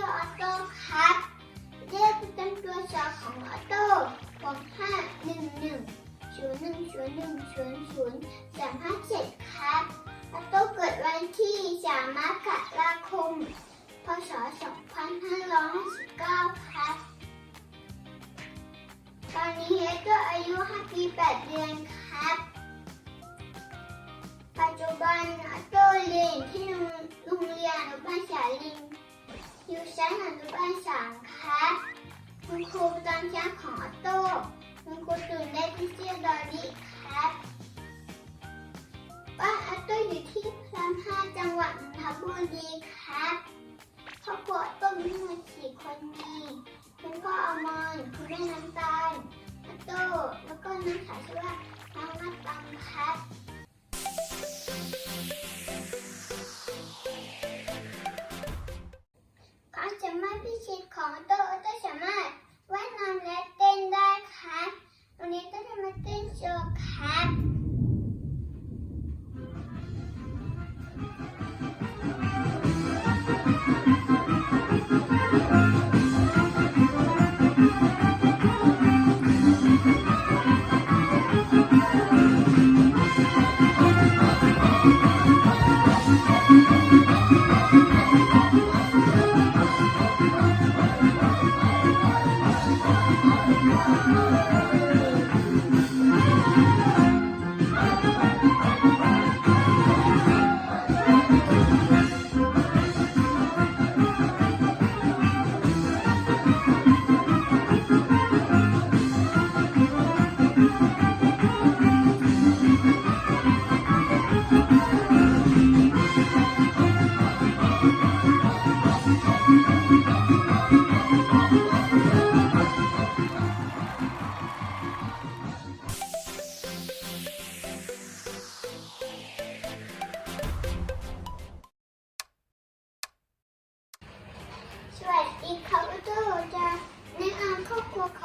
ชื่อออโต้ครับเลขปเป็นตัวสอบของออโต้หกห้าหนึ่งหนึ่งศูนย์หนึ่งศูนย์หนึ่งศูนย์ศูนย์สามห้าเจ็ดครับออโต้เกิดวันที่สามมกราคม พศสองพันห้าร้อยสิบเก้าครับ ตอนนี้เฮ้ต้อายุห้าปีแปดเดือนครับ ปัจจุบันออโต้เรียนที่โรงเรียนอนุบาลสายลิง อยู่ชั้นอนุบาลสามครับคุณครูประจำชั้นของออโต้คุณครูตื่นได้ที่เชียดอรี่ครับบ้านออโต้อยู่ที่พลังห้าจังหวัดนนทบุรีครับครอบครัวออโต้มีทั้งหมดสี่คนมีคุณพ่ออมรคุณแม่น้ำตาลออโต้แล้วก็น้องสาวชื่อว่าน้องนัตตังครับ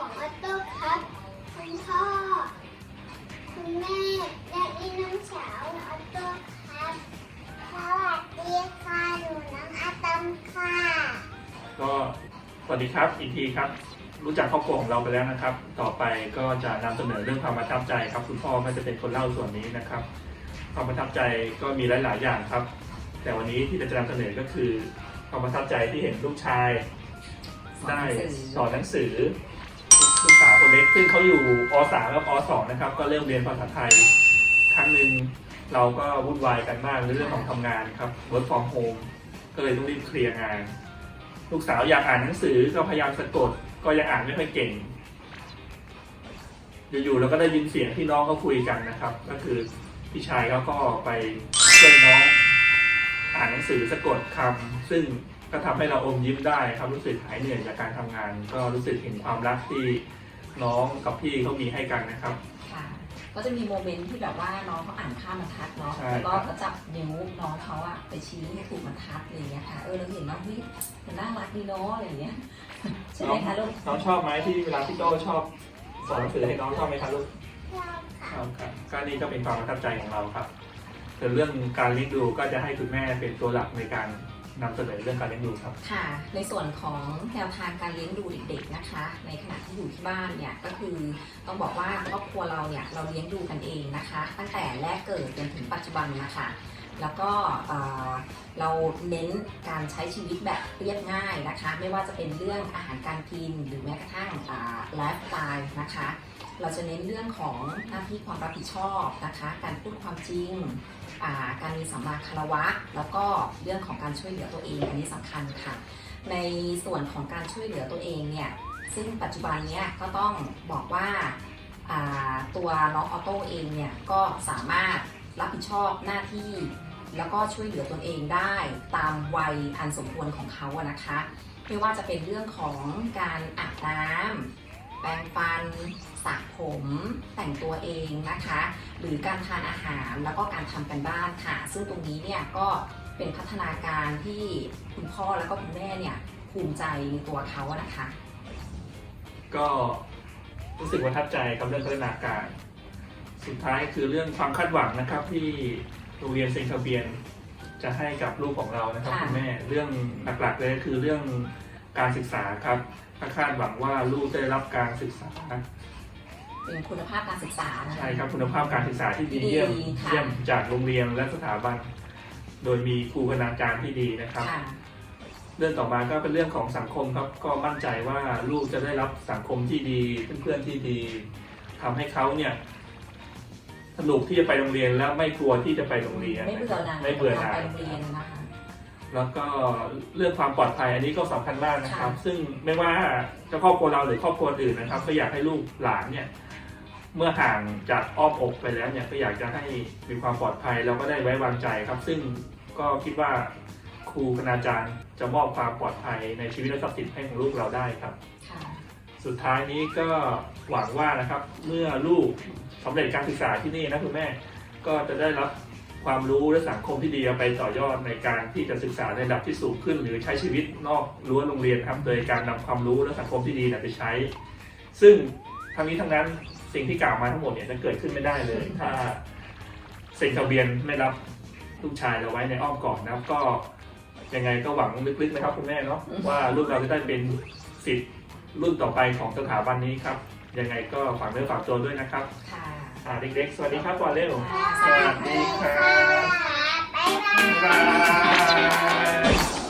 ของออโต้ครับคุณพ่อ คุณแม่ และอีน้องสาวออโต้ครับ สวัสดีค่ะหนูน้องอาตอมค่ะ ก็สวัสดีครับอีกทีครับ รู้จักครอบครัวของเราไปแล้วนะครับ ต่อไปก็จะนำเสนอเรื่องความประทับใจครับ คุณพ่อก็จะเป็นคนเล่าส่วนนี้นะครับ ความประทับใจก็มีหลาย ๆ อย่างครับ แต่วันนี้ที่จะนำเสนอก็คือ ความประทับใจที่เห็นลูกชาย ได้สอนหนังสือ ลูกสาวคนเล็ก ซึ่งเขาอยู่อ .3 กับอ .2 นะครับ ก็เริ่มเรียนภาษาไทย ครั้งหนึ่งเราก็วุ่นวายกันมากในเรื่องของทำงานครับ work from home ก็เลยต้องรีบเคลียร์งาน ลูกสาวอยากอ่านหนังสือก็พยายามสะกด ก็ยังอ่านไม่ค่อยเก่ง อยู่ๆเราก็ได้ยินเสียงที่น้องเขาคุยกันนะครับ ก็คือพี่ชายเขาก็ไปช่วยน้องอ่านหนังสือสะกดคำซึ่ง ก็ทำให้เราอมยิ้มได้ครับรู้สึกหายเหนื่อยจากการทำงาน ก็รู้สึกเห็นความรักที่น้องกับพี่เขามีให้กันนะครับค่ะก็จะมีโมเมนต์ที่แบบว่าน้องเขาอ่านข้ามบรรทัดเนาะใช่แล้วก็ครับเขาจับนิ้วน้องเขาอะไปชี้ให้ถูกบรรทัดอะไรอย่างเงี้ยค่ะเออเราเห็นว่าเฮ้ยมันน่ารักดีเนาะอะไรอย่างเงี้ยใช่ไหมคะลูกน้องชอบไหมที่เวลาพี่โต้ชอบสอนหนังสือให้น้องชอบไหมครับลูกชอบชค่ะอบครับก็นี่ก็เป็นความประทับใจของเราครับส่วนเรื่องการเลี้ยงดูก็จะให้คุณแม่เป็นตัวหลักในการ นำเสนอเรื่องการเลี้ยงดูครับ ค่ะ ในส่วนของแนวทางการเลี้ยงดูเด็กๆนะคะ ในขณะที่อยู่ที่บ้านเนี่ยก็คือต้องบอกว่าครอบครัวเราเนี่ยเราเลี้ยงดูกันเองนะคะ ตั้งแต่แรกเกิดจนถึงปัจจุบันนะคะ แล้วก็เราเน้นการใช้ชีวิตแบบเรียบง่ายนะคะ ไม่ว่าจะเป็นเรื่องอาหารการกินหรือแม้กระทั่งไลฟ์สไตล์นะคะ เราจะเน้นเรื่องของหน้าที่ความรับผิดชอบนะคะ การพูดความจริง การมีสัมมาคารวะ แล้วก็เรื่องของการช่วยเหลือตัวเองอันนี้สำคัญค่ะ ในส่วนของการช่วยเหลือตัวเองเนี่ยซึ่งปัจจุบันเนี้ยก็ต้องบอกว่าตัวน้องออโต้เองเนี่ยก็สามารถรับผิดชอบหน้าที่ แล้วก็ช่วยเหลือตนเองได้ตามวัยอันสมควรของเขาอะนะคะ ไม่ว่าจะเป็นเรื่องของการอาบน้ำแปรงฟันสระผมแต่งตัวเองนะคะ หรือการทานอาหารแล้วก็การทำกันบ้านค่ะ ซึ่งตรงนี้เนี่ยก็เป็นพัฒนาการที่คุณพ่อแล้วก็คุณแม่เนี่ยภูมิใจในตัวเขาอะนะคะ ก็รู้สึกประทับใจกับเรื่องพัฒนาการ สุดท้ายคือเรื่องความคาดหวังนะครับที่ โรงเรียนเซนต์คาเบียนจะให้กับลูกของเรานะครับค่ะ คุณแม่เรื่องหลักๆเลยก็คือเรื่องการศึกษาครับถ้าคาดหวังว่าลูกได้รับการศึกษาเป็นคุณภาพการศึกษานะคะ ใช่ครับคุณภาพการศึกษาที่ดีดีเยี่ยมค่ะ เยี่ยมจากโรงเรียนและสถาบัน โดยมีครูคณาจารย์ที่ดีนะครับ ค่ะ เรื่องต่อมาก็เป็นเรื่องของสังคมครับ ก็มั่นใจว่าลูกจะได้รับสังคมที่ดีเพื่อนๆที่ดีทำให้เขาเนี่ย สนุกที่จะไปโรงเรียนแล้วไม่กลัวที่จะไปโรงเรียนไม่เบื่อหน่ายไม่เบื่อหน่ายไปโรงเรียนนะคะแล้วก็เรื่องความปลอดภัยอันนี้ก็สำคัญมากนะครับค่ะซึ่งไม่ว่าจะครอบครัวเราหรือครอบครัวอื่นนะครับ ก็อยากให้ลูกหลานเนี่ยเมื่อห่างจากอ้อมอกไปแล้วเนี่ยก็อยากจะให้มีความปลอดภัยแล้วก็ได้ไว้วางใจครับ ซึ่งก็คิดว่าครูคณาจารย์จะมอบความปลอดภัยในชีวิตและทรัพย์สินให้ของลูกเราได้ครับค่ะ สุดท้ายนี้ก็หวังว่านะครับ เมื่อลูกสำเร็จการศึกษาที่นี่นะคุณแม่ ก็จะได้รับความรู้และสังคมที่ดีเอาไปต่อยอดในการที่จะศึกษาในระดับที่สูงขึ้น หรือใช้ชีวิตนอกรั้วโรงเรียนครับ โดยการนำความรู้และสังคมที่ดีไปใช้ ซึ่งทั้งนี้ทั้งนั้นสิ่งที่กล่าวมาทั้งหมดเนี่ยจะเกิดขึ้นไม่ได้เลย ถ้าเซ็นทะเบียนไม่รับลูกชายเราไว้ในอ้อมกอดนะครับก็ยังไงก็หวังลึกๆนะครับคุณแม่เนาะว่าลูกเราจะได้เป็นสิทธิ์ รุ่นต่อไปของสถาบันนี้ครับ ยังไงก็ฝากเนื้อฝากตัวด้วยนะครับค่ะ อ่าเด็กๆ สวัสดีครับก่อนเร็วค่ะสวัสดีครับบ๊ายบายบ๊ายบาย